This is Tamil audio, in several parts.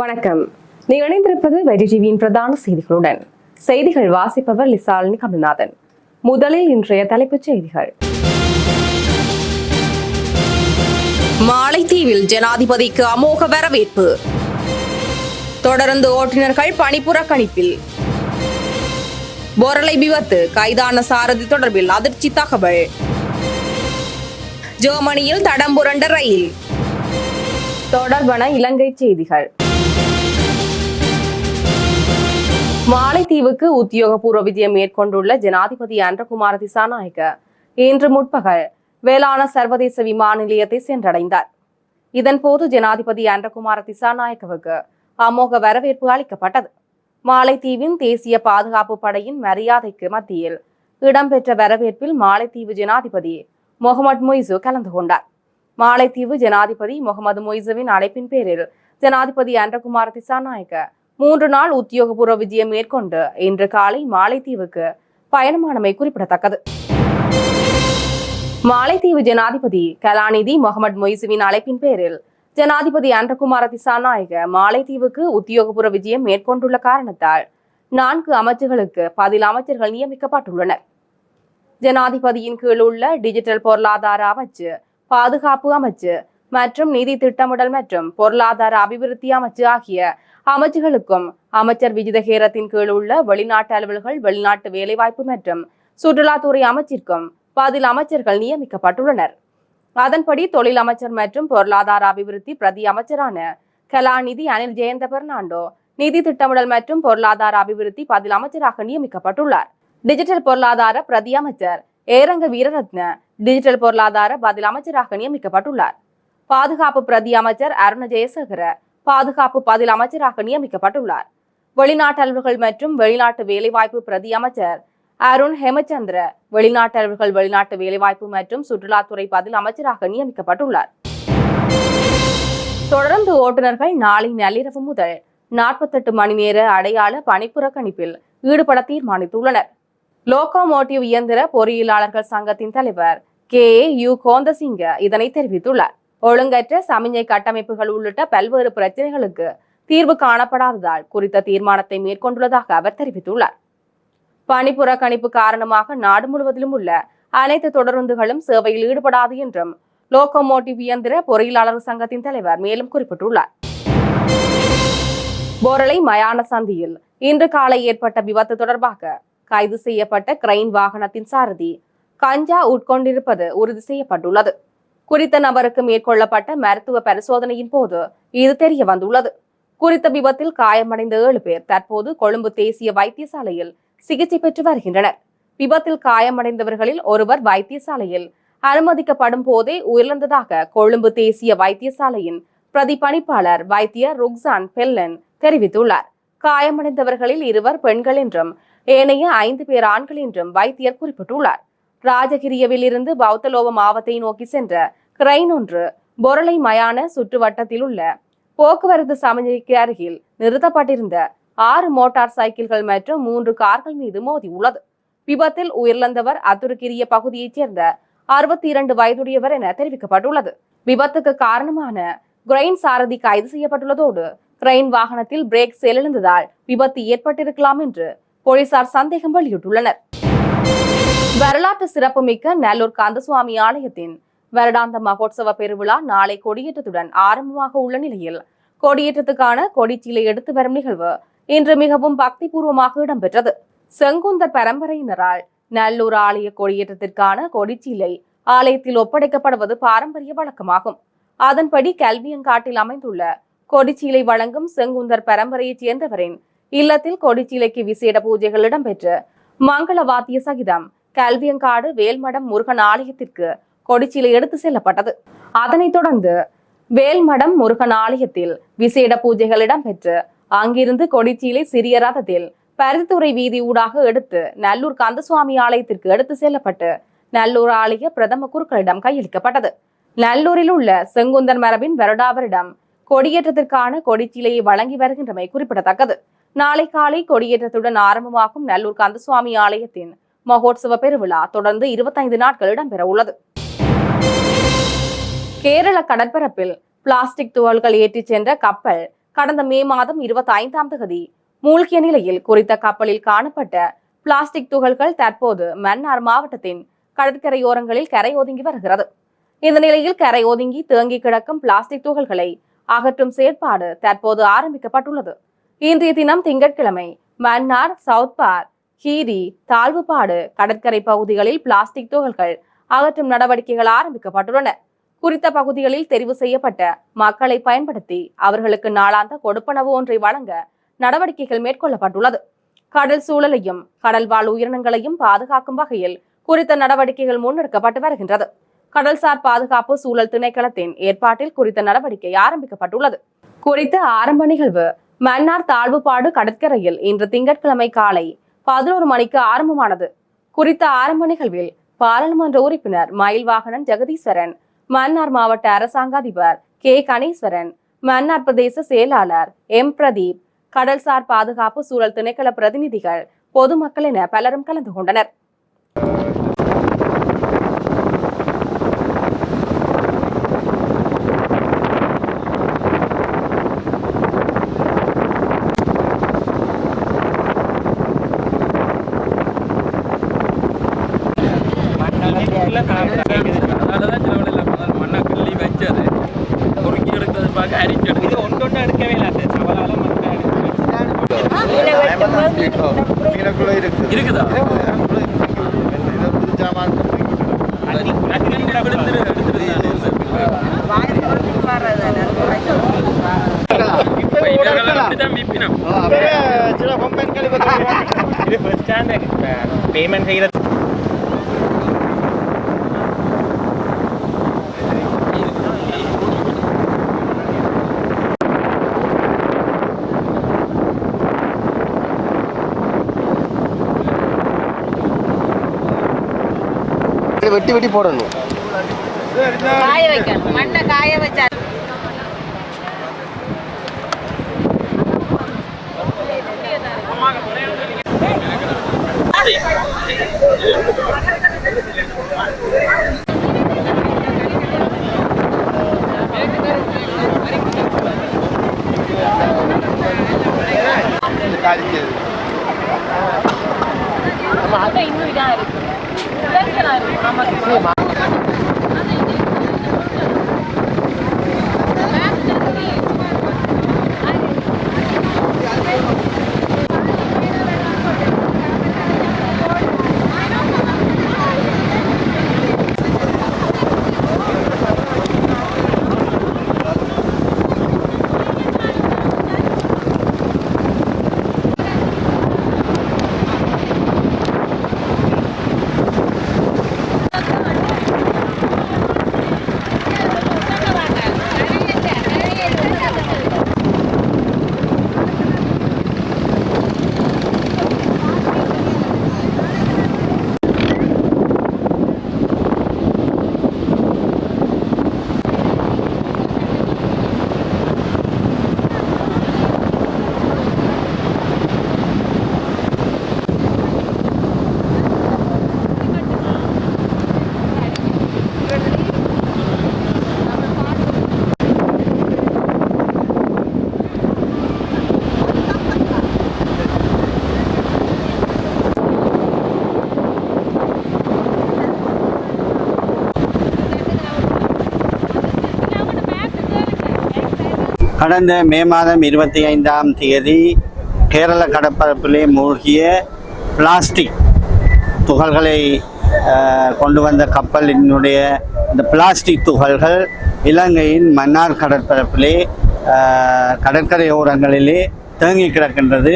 வணக்கம். நீங்கள் இணைந்திருப்பது வெடி டிவியின் பிரதான செய்திகளுடன். செய்திகள் வாசிப்பவர் லிசாலினி கமல்நாதன். முதலில் இன்றைய தலைப்புச் செய்திகள். மாலைத்தீவில் ஜனாதிபதிக்கு அமோக வரவேற்பு. தொடர்ந்து ஓட்டுநர்கள் பணிப்புறக்கணிப்பில் பொரளை விபத்து கைதான சாரதி தொடர்பில் அதிர்ச்சி தகவல். ஜெர்மனியில் தடம் புரண்ட ரயில். தொடர்பான இலங்கை செய்திகள். மாலைத்தீவுக்கு உத்தியோகபூர்வ விஜயம் மேற்கொண்டுள்ள ஜனாதிபதி அன்றகுமார திசாநாயக்க இன்று முற்பகல் வேளாண் சர்வதேச விமான நிலையத்தை சென்றடைந்தார். இதன்போது ஜனாதிபதி அன்றகுமார திசாநாயக்கவுக்கு அமோக வரவேற்பு அளிக்கப்பட்டது. மாலைத்தீவின் தேசிய பாதுகாப்பு படையின் மரியாதைக்கு மத்தியில் இடம்பெற்ற வரவேற்பில் மாலைத்தீவு ஜனாதிபதி முகமது மொய்சு கலந்து கொண்டார். மாலைத்தீவு ஜனாதிபதி முகமது மொய்சுவின் அழைப்பின் பேரில் ஜனாதிபதி அன்றகுமார திசாநாயக்க மூன்று நாள் உத்தியோகபூர்வ விஜயம் மேற்கொண்டு இன்று காலை மாலைத்தீவுக்கு பயணமானமை குறிப்பிடத்தக்கது. மாலைத்தீவு ஜனாதிபதி கலாநிதி முகமது மொய்சுவின் அழைப்பின் பேரில் ஜனாதிபதி அன்றகுமார திசாநாயக மாலைத்தீவுக்கு உத்தியோகபூர்வ விஜயம் மேற்கொண்டுள்ள காரணத்தால் நான்கு அமைச்சுகளுக்கு பதில் அமைச்சர்கள் நியமிக்கப்பட்டுள்ளனர். ஜனாதிபதியின் கீழ் உள்ள டிஜிட்டல் பொருளாதார அமைச்சு பாதுகாப்பு அமைச்சு மற்றும் நிதி திட்டமிடல் மற்றும் பொருளாதார அபிவிருத்தி அமைச்சு ஆகிய அமைச்சுகளுக்கும் அமைச்சர் விஜிதஹேரத்தின் கீழ் உள்ள வெளிநாட்டு அலுவல்கள் வெளிநாட்டு வேலைவாய்ப்பு மற்றும் சுற்றுலாத்துறை அமைச்சிற்கும் பதில் அமைச்சர்கள் நியமிக்கப்பட்டுள்ளனர். அதன்படி தொழில் அமைச்சர் மற்றும் பொருளாதார அபிவிருத்தி பிரதி அமைச்சரான கலாநிதி அனில் ஜெயந்த பெர்னாண்டோ நிதி திட்டமிடல் மற்றும் பொருளாதார அபிவிருத்தி பதில் அமைச்சராக நியமிக்கப்பட்டுள்ளார். டிஜிட்டல் பொருளாதார பிரதி அமைச்சர் ஏரங்க வீரரத்ன டிஜிட்டல் பொருளாதார பதில் அமைச்சராக நியமிக்கப்பட்டுள்ளார். பாதுகாப்பு பிரதி அமைச்சர் அருண ஜெயசேகர பாதுகாப்பு பதில் அமைச்சராக நியமிக்கப்பட்டுள்ளார். வெளிநாட்டு மற்றும் வெளிநாட்டு வேலைவாய்ப்பு பிரதி அமைச்சர் அருண் ஹேமச்சந்திர வெளிநாட்டு வெளிநாட்டு வேலைவாய்ப்பு மற்றும் சுற்றுலாத்துறை பதில் அமைச்சராக நியமிக்கப்பட்டுள்ளார். தொடர்ந்து ஓட்டுநர்கள் நாளை நள்ளிரவு முதல் நாற்பத்தெட்டு மணி நேர அடையாள பணிப்புறக்கணிப்பில் ஈடுபட தீர்மானித்துள்ளனர். லோகோமோட்டிவ் இயந்திர பொறியியலாளர்கள் சங்கத்தின் தலைவர் கே ஏ யு கோந்தசிங்க இதனை தெரிவித்துள்ளார். ஒழுங்கற்ற சமிஞ்சை கட்டமைப்புகள் உள்ளிட்ட பல்வேறு பிரச்சனைகளுக்கு தீர்வு காணப்படாததால் குறித்த தீர்மானத்தை மேற்கொண்டுள்ளதாக அவர் தெரிவித்துள்ளார். பணிப்புறக்கணிப்பு காரணமாக நாடு முழுவதிலும் உள்ள அனைத்து தொடருந்துகளும் சேவையில் ஈடுபடாது என்றும் லோகோமோட்டிவ் இயந்திர பொறியியலாளர் சங்கத்தின் தலைவர் மேலும் குறிப்பிட்டுள்ளார். போரளை மயான சந்தியில் இன்று காலை ஏற்பட்ட விபத்து தொடர்பாக கைது செய்யப்பட்ட கிரைன் வாகனத்தின் சாரதி கஞ்சா உட்கொண்டிருப்பது உறுதி செய்யப்பட்டுள்ளது. குறித்த நபருக்கு மேற்கொள்ளப்பட்ட மருத்துவ பரிசோதனையின் போது இது தெரிய வந்துள்ளது. குறித்த விபத்தில் காயமடைந்த ஏழு பேர் தற்போது கொழும்பு தேசிய வைத்தியசாலையில் சிகிச்சை பெற்று வருகின்றனர். விபத்தில் காயமடைந்தவர்களில் ஒருவர் வைத்தியசாலையில் அனுமதிக்கப்படும் போதே உயிரிழந்ததாக கொழும்பு தேசிய வைத்தியசாலையின் பிரதி பணிப்பாளர் வைத்தியர் ருக்ஸான் பெல்லன் தெரிவித்துள்ளார். காயமடைந்தவர்களில் இருவர் பெண்கள் என்றும் ஏனைய ஐந்து பேர் ஆண்கள் என்றும் வைத்தியர் குறிப்பிட்டுள்ளார். ராஜகிரியவில் இருந்து பௌத்தலோவ மாவத்தை நோக்கி சென்ற கிரைன் ஒன்று பொருளை மயான சுற்றுவட்டத்தில் உள்ள போக்குவரத்து சமநிலைக்கு அருகில் நிறுத்தப்பட்டிருந்த ஆறு மோட்டார் சைக்கிள்கள் மற்றும் மூன்று கார்கள் மீது மோதியுள்ளது விபத்தில் உயிரிழந்தவர் அத்துருக்கிரிய பகுதியைச் சேர்ந்த அறுபத்தி இரண்டு வயதுடையவர் என தெரிவிக்கப்பட்டுள்ளது. விபத்துக்கு காரணமான கிரைன் சாரதி கைது செய்யப்பட்டுள்ளதோடு கிரைன் வாகனத்தில் பிரேக் செயலிழந்ததால் விபத்து ஏற்பட்டிருக்கலாம் என்று போலீசார் சந்தேகம் வெளியிட்டுள்ளனர். வரலாற்று சிறப்புமிக்க நல்லூர் கந்தசுவாமி ஆலயத்தின் வருடாந்த மகோத்சவ பெருவிழா நாளை கொடியேற்றத்துடன் ஆரம்பமாக உள்ள நிலையில். கொடியேற்றத்துக்கான கொடிச்சீலை எடுத்து வரும் நிகழ்வு இன்று மிகவும் பக்திபூர்வமாக இடம்பெற்றது. செங்குந்தர் பரம்பரையினரால் நல்லூர் ஆலய கொடியேற்றத்திற்கான கொடிச்சீலை ஆலயத்தில் ஒப்படைக்கப்படுவது பாரம்பரிய வழக்கமாகும். அதன்படி கல்வியங்காட்டில் அமைந்துள்ள கொடிச்சீலை வழங்கும் செங்குந்தர் பரம்பரையைச் சேர்ந்தவரின் இல்லத்தில் கொடிச்சீலைக்கு விசேட பூஜைகள் இடம்பெற்று மங்கள வாத்திய சகிதம் கல்வியங்காடு வேல்மடம் முருகன் ஆலயத்திற்கு கொடிச்சியில் எடுத்து செல்லப்பட்டது. அதனைத் தொடர்ந்து வேல்மடம் முருகன் ஆலயத்தில் விசேட பூஜைகள் இடம்பெற்று அங்கிருந்து கொடிச்சீலை சிறிய ரதத்தில் பருத்தித்துறை வீதி ஊடாக எடுத்து நல்லூர் கந்தசுவாமி ஆலயத்திற்கு எடுத்து செல்லப்பட்டு நல்லூர் ஆலய பிரதம குருக்களிடம் கையளிக்கப்பட்டது. நல்லூரில் உள்ள செங்குந்தர் மரபின் வருடாவரிடம் கொடியேற்றத்திற்கான கொடிச்சிலையை வழங்கி வருகின்றமை குறிப்பிடத்தக்கது. நாளை காலை கொடியேற்றத்துடன் ஆரம்பமாகும் நல்லூர் கந்தசுவாமி ஆலயத்தின் மகோத்சவ பெருவிழா தொடர்ந்து இருபத்தைந்து நாட்கள் இடம்பெற உள்ளது. கேரள கடற்பரப்பில் பிளாஸ்டிக் துகள்கள் ஏற்றிச் சென்ற கப்பல் கடந்த மே மாதம் இருபத்தி ஐந்தாம் தேதி மூழ்கிய நிலையில் குறித்த கப்பலில் காணப்பட்ட பிளாஸ்டிக் துகள்கள் தற்போது மன்னார் மாவட்டத்தின் கடற்கரையோரங்களில் கரை ஒதுங்கி வருகிறது. இந்த நிலையில் கரை ஒதுங்கி தேங்கி கிடக்கும் பிளாஸ்டிக் துகள்களை அகற்றும் செயற்பாடு தற்போது ஆரம்பிக்கப்பட்டுள்ளது. இன்றைய தினம் திங்கட்கிழமை மன்னார் சவுத்பார் ஹீரி தாழ்வுபாடு கடற்கரை பகுதிகளில் பிளாஸ்டிக் துகள்கள் அகற்றும் நடவடிக்கைகள் ஆரம்பிக்கப்பட்டுள்ளன. குறித்த பகுதிகளில் தெரிவு செய்யப்பட்ட மக்களை பயன்படுத்தி அவர்களுக்கு நாளாந்த கொடுப்பனவு ஒன்றை வழங்க நடவடிக்கைகள் மேற்கொள்ளப்பட்டுள்ளது. கடல் சூழலையும் கடல் வாழ் உயிரினங்களையும் பாதுகாக்கும் வகையில் குறித்த நடவடிக்கைகள் முன்னெடுக்கப்பட்டு வருகின்றது. கடல்சார் பாதுகாப்பு சூழல் திணைக்களத்தின் ஏற்பாட்டில் குறித்த நடவடிக்கை ஆரம்பிக்கப்பட்டுள்ளது. குறித்த ஆரம்ப நிகழ்வு மன்னார் தாழ்வுபாடு கடற்கரையில் இன்று திங்கட்கிழமை காலை பதினோரு மணிக்கு ஆரம்பமானது. குறித்த ஆரம்ப நிகழ்வில் பாராளுமன்ற உறுப்பினர் மயில்வாகனன் ஜெகதீஸ்வரன். மன்னார் மாவட்ட அரசாங்க அதிபர் கே. கணேஸ்வரன். மன்னார் பிரதேச செயலாளர் எம். பிரதீப். கடல்சார் பாதுகாப்பு சூழல் திணைக்கள பிரதிநிதிகள் பொதுமக்கள் என பலரும் கலந்து கொண்டனர். பார்க்க அரிச்சு எடுக்குது ஒன்று ஒன்று எடுக்கவே இல்லை. அது சவலால மீனக்குள்ள இருக்குது இருக்குதா இதை வெட்டி வெட்டி போடணும். காய வைக்கணும். மண்ணை காய வச்சா கடந்த மே மாதம் இருபத்தி ஐந்தாம் தேதி கேரள கடற்பரப்பிலே மூழ்கிய பிளாஸ்டிக் துகள்களை கொண்டு வந்த கப்பலினுடைய இந்த பிளாஸ்டிக் துகள்கள் இலங்கையின் மன்னார் கடற்பரப்பிலே கடற்கரையோரங்களிலே தேங்கி கிடக்கின்றது.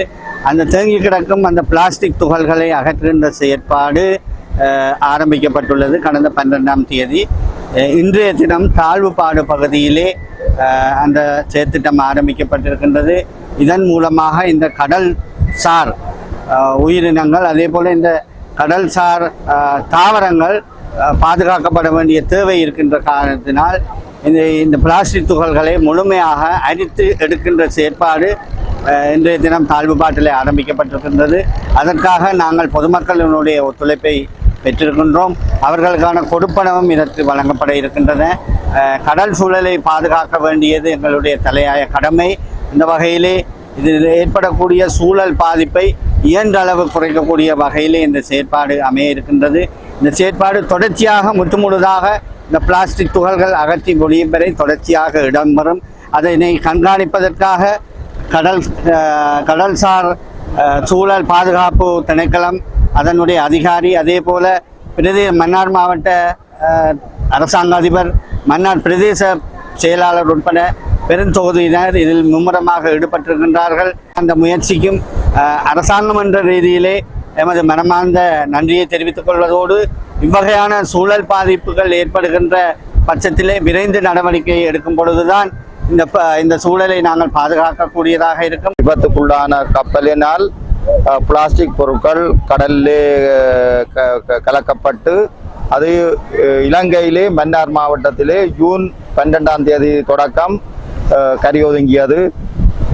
அந்த தேங்கி கிடக்கும் அந்த பிளாஸ்டிக் துகள்களை அகற்றுகின்ற செயற்பாடு ஆரம்பிக்கப்பட்டுள்ளது கடந்த பன்னிரெண்டாம் தேதி. இன்றைய தினம் தாழ்வுபாடு பகுதியிலே அந்த செயற்திட்டம் ஆரம்பிக்கப்பட்டிருக்கின்றது. இதன் மூலமாக இந்த கடல் சார் உயிரினங்கள் அதே போல் இந்த கடல்சார் சார் தாவரங்கள் பாதுகாக்கப்பட வேண்டிய தேவை இருக்கின்ற காரணத்தினால் இந்த இந்த பிளாஸ்டிக் துகள்களை முழுமையாக அரித்து எடுக்கின்ற செயற்பாடு இன்றைய தினம் தாழ்வுபாட்டில் ஆரம்பிக்கப்பட்டிருக்கின்றது. அதற்காக நாங்கள் பொதுமக்களினுடைய ஒத்துழைப்பை பெற்றிருக்கின்றோம். அவர்களுக்கான கொடுப்பனவும் இதற்கு வழங்கப்பட இருக்கின்றன. கடல் சூழலை பாதுகாக்க வேண்டியது எங்களுடைய தலையாய கடமை. இந்த வகையிலே இதில் ஏற்படக்கூடிய சூழல் பாதிப்பை இயன்ற அளவு குறைக்கக்கூடிய வகையிலே இந்த செயற்பாடு அமைய இருக்கின்றது. இந்த செயற்பாடு தொடர்ச்சியாக முற்றுமுழுதாக இந்த பிளாஸ்டிக் துகள்கள் அகற்றி முடியும் வரை தொடர்ச்சியாக இடம்பெறும். அதனை கண்காணிப்பதற்காக கடல் கடல்சார் சூழல் பாதுகாப்பு திணைக்களம் அதனுடைய அதிகாரி அதே போல பிரதே மன்னார் மாவட்ட அரசாங்க அதிபர் மன்னார் பிரதேச செயலாளர் உட்பட பெருந்தொகுதியினர் இதில் மும்முரமாக ஈடுபட்டிருக்கின்றார்கள். அந்த முயற்சிக்கும் அரசாங்கம் என்ற ரீதியிலே எமது மனமார்ந்த நன்றியை தெரிவித்துக் கொள்வதோடு இவ்வகையான சூழல் பாதிப்புகள் ஏற்படுகின்ற பட்சத்திலே விரைந்து நடவடிக்கை எடுக்கும் பொழுதுதான் இந்த ப- இந்த சூழலை நாங்கள் பாதுகாக்கக்கூடியதாக இருக்கும். விபத்துக்குள்ளான கப்பலினால் பிளாஸ்டிக் பொருட்கள் கடல்லே க- க- கலக்கப்பட்டு அது இலங்கையிலே மன்னார் மாவட்டத்திலே ஜூன் பன்னெண்டாம் தேதி தொடக்கம் கரி ஒதுங்கியது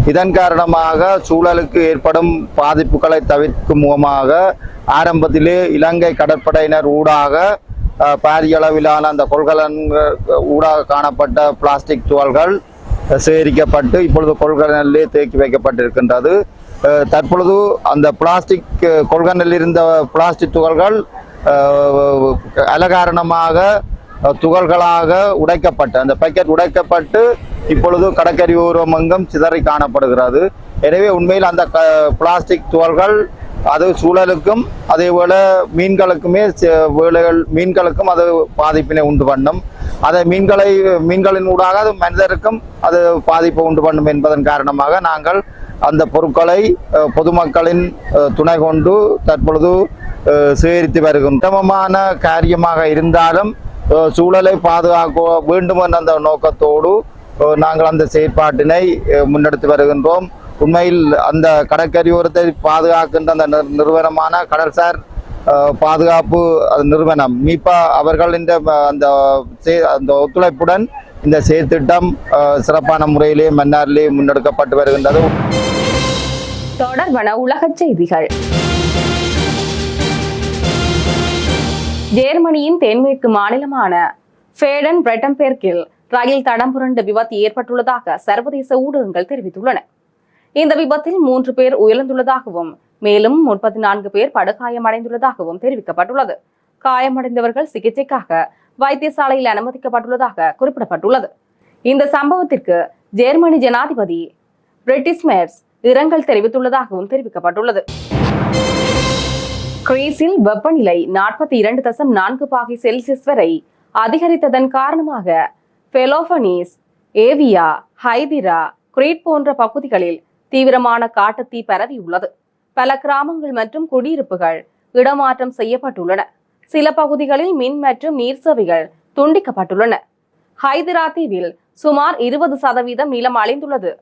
இதன் காரணமாக சூழலுக்கு ஏற்படும் பாதிப்புகளை தவிர்க்கும் முகமாக ஆரம்பத்திலே இலங்கை கடற்படையினர் ஊடாக பாரிய அளவிலான அந்த கொள்கலன் ஊடாக காணப்பட்ட பிளாஸ்டிக் துகள்கள் சேகரிக்கப்பட்டு இப்பொழுது கொள்கலனிலே தேக்கி வைக்கப்பட்டிருக்கின்றது. தற்பொழுது அந்த பிளாஸ்டிக் கொள்கனில் இருந்த பிளாஸ்டிக் துகள்கள் அலகாரணமாக துகள்களாக உடைக்கப்பட்டு அந்த பேக்கெட் உடைக்கப்பட்டு இப்பொழுது கடற்கரை ஓரமெங்கும் சிதறி காணப்படுகிறது. எனவே உண்மையில் அந்த க பிளாஸ்டிக் துகள்கள் அது சூழலுக்கும் அதே போல் மீன்களுக்குமே வேலைகள் மீன்களுக்கும் அது பாதிப்பினை உண்டு பண்ணும். அதை மீன்களை மீன்களின் ஊடாக அது மனிதருக்கும் அது பாதிப்பை உண்டு பண்ணும் என்பதன் காரணமாக நாங்கள் அந்த பொருட்களை பொதுமக்களின் துணை கொண்டு தற்பொழுது சேகரித்து வருகின்றோம் உத்தமமான காரியமாக இருந்தாலும் சூழலை பாதுகாக்க வேண்டும் என்ற அந்த நோக்கத்தோடு நாங்கள் அந்த செயற்பாட்டினை முன்னெடுத்து வருகின்றோம். உண்மையில் அந்த கடற்கரையோரத்தை பாதுகாக்கின்ற அந்த நிறுவனமான கடல்சார் பாதுகாப்பு நிறுவனம் மீபா அவர்களின் அந்த அந்த ஒத்துழைப்புடன் இந்த செயற்திட்டம் சிறப்பான முறையிலே மன்னாரிலே முன்னெடுக்கப்பட்டு வருகின்றது. தொடர்பான உலகச் செய்திகள். ஜெர்மனியின் தென்மேற்கு மாநிலமான ஃபேடன் பிரெட்டம்பேர்க்கில் ரயில் தடம் புரண்டு விபத்து ஏற்பட்டுள்ளதாக சர்வதேச ஊடகங்கள் தெரிவித்துள்ளன. இந்த விபத்தில் மூன்று பேர் உயர்ந்துள்ளதாகவும் மேலும் முப்பத்தி நான்கு பேர் படுகாயமடைந்துள்ளதாகவும் தெரிவிக்கப்பட்டுள்ளது. காயமடைந்தவர்கள் சிகிச்சைக்காக வைத்தியசாலையில் அனுமதிக்கப்பட்டுள்ளதாக குறிப்பிடப்பட்டுள்ளது. இந்த சம்பவத்திற்கு ஜெர்மனி ஜனாதிபதி பிரிட்டிஷ் மேர்ஸ் இரங்கல் தெரிவித்துள்ளதாகவும் தெரிவிக்கப்பட்டுள்ளது. கிரீஸில் வெப்பநிலை நாற்பத்தி இரண்டு தசம் நான்கு பாகை செல்சியஸ் வரை அதிகரித்ததன் காரணமாக பெலோபனீஸ் ஏவியா ஹைதிரா கிரீட் போன்ற பகுதிகளில் தீவிரமான காட்டுத்தீ பரவியுள்ளது பல கிராமங்கள் மற்றும் குடியிருப்புகள் இடமாற்றம் செய்யப்பட்டுள்ளன. சில பகுதிகளில் மின் மற்றும் நீர் சேவைகள் துண்டிக்கப்பட்டுள்ளன. ஹைதிரா தீவில் சுமார் இருபது சதவீதம் நிலம் அழிந்துள்ளது.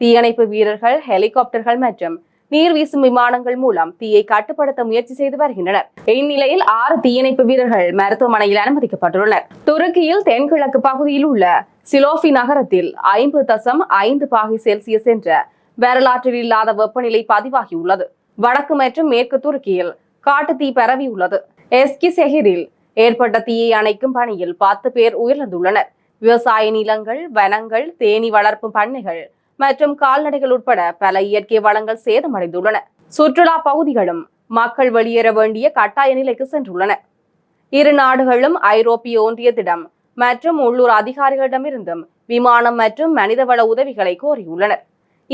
தீயணைப்பு வீரர்கள் ஹெலிகாப்டர்கள் மற்றும் நீர் வீசும் விமானங்கள் மூலம் தீயை கட்டுப்படுத்த முயற்சி செய்து வருகின்றனர். இந்நிலையில் ஆறு தீயணைப்பு வீரர்கள் மருத்துவமனையில் அனுமதிக்கப்பட்டுள்ளனர். துருக்கியில் தென்கிழக்கு பகுதியில் உள்ள சிலோஃபி நகரத்தில் ஐம்பது தசம் ஐந்து பாகை செல்சியஸ் என்ற வரலாற்றில் இல்லாத வெப்பநிலை பதிவாகியுள்ளது. வடக்கு மற்றும் மேற்கு துருக்கியில் காட்டு தீ பரவியுள்ளது. எஸ்கி செஹிரில் ஏற்பட்ட தீயை அணைக்கும் பணியில் பத்து பேர் உயிரிழந்துள்ளனர். விவசாய நிலங்கள் வனங்கள் தேனீ வளர்ப்பு பண்ணைகள் மற்றும் கால்நடைகள் உட்பட பல இயற்கை வளங்கள் சேதமடைந்துள்ளன. சுற்றுலா பகுதிகளும் மக்கள் வெளியேற வேண்டிய கட்டாய நிலைக்கு சென்றுள்ளன. இரு நாடுகளும் ஐரோப்பிய ஒன்றியத்திடம் மற்றும் உள்ளூர் அதிகாரிகளிடமிருந்தும் விமானம் மற்றும் மனிதவள உதவிகளை கோரியுள்ளனர்.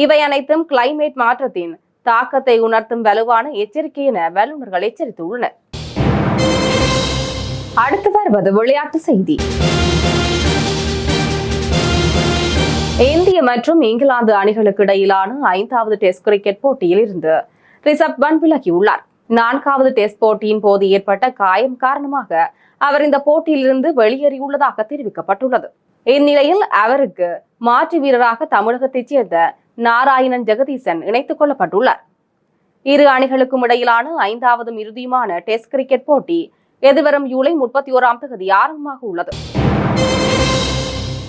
இவை அனைத்தும் கிளைமேட் மாற்றத்தின் தாக்கத்தை உணர்த்தும் வலுவான எச்சரிக்கை என வல்லுநர்கள் எச்சரித்துள்ளனர். அடுத்து வருவது விளையாட்டு செய்தி. இந்திய மற்றும் இங்கிலாந்து அணிகளுக்கு இடையிலான ஐந்தாவது டெஸ்ட் கிரிக்கெட் போட்டியில் இருந்து ரிஷப் பன் விலகியுள்ளார். நான்காவது டெஸ்ட் போட்டியின் போது ஏற்பட்ட காயம் காரணமாக அவர் இந்த போட்டியிலிருந்து வெளியேறியுள்ளதாக தெரிவிக்கப்பட்டுள்ளது. இந்நிலையில் அவருக்கு மாற்று வீரராக தமிழகத்தைச் சேர்ந்த நாராயணன் ஜெகதீசன் இணைத்துக் கொள்ளப்பட்டுள்ளார். இரு அணிகளுக்கும் இடையிலான ஐந்தாவது இறுதியுமான டெஸ்ட் கிரிக்கெட் போட்டி எதிர்வரும் ஜூலை முப்பத்தி ஓராம் தேதி ஆரம்பமாக உள்ளது.